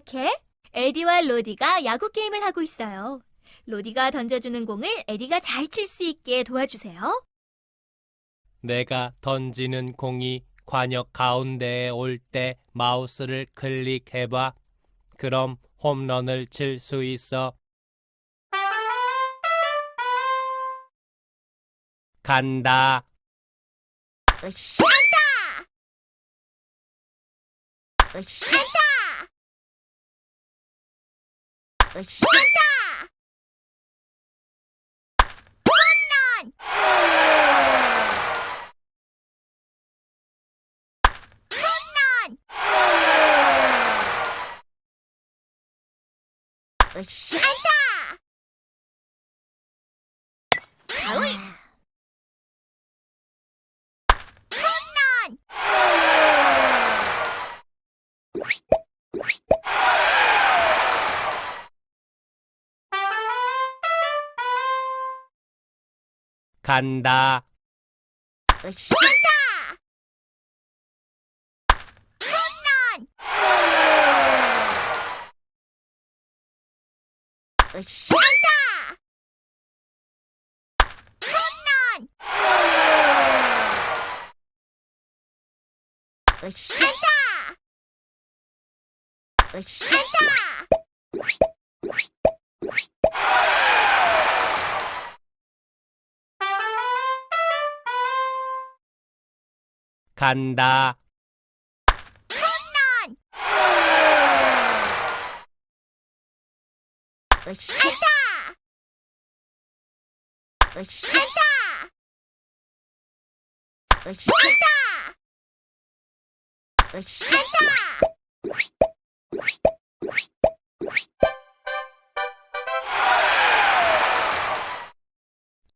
착해? 에디와 로디가 야구 게임을 하고 있어요. 로디가 던져주는 공을 에디가 잘 칠 수 있게 도와주세요. 내가 던지는 공이 관역 가운데에 올 때 마우스를 클릭해봐. 그럼 홈런을 칠 수 있어. 간다. 으쌰! 으쌰! 으쌰! 으쌰! 가을! 홈런! 간다. 으쌰! 홈런! 으쌰! 홈런! 으쌰! 으쌰! 간다. 홈런! 으쌰!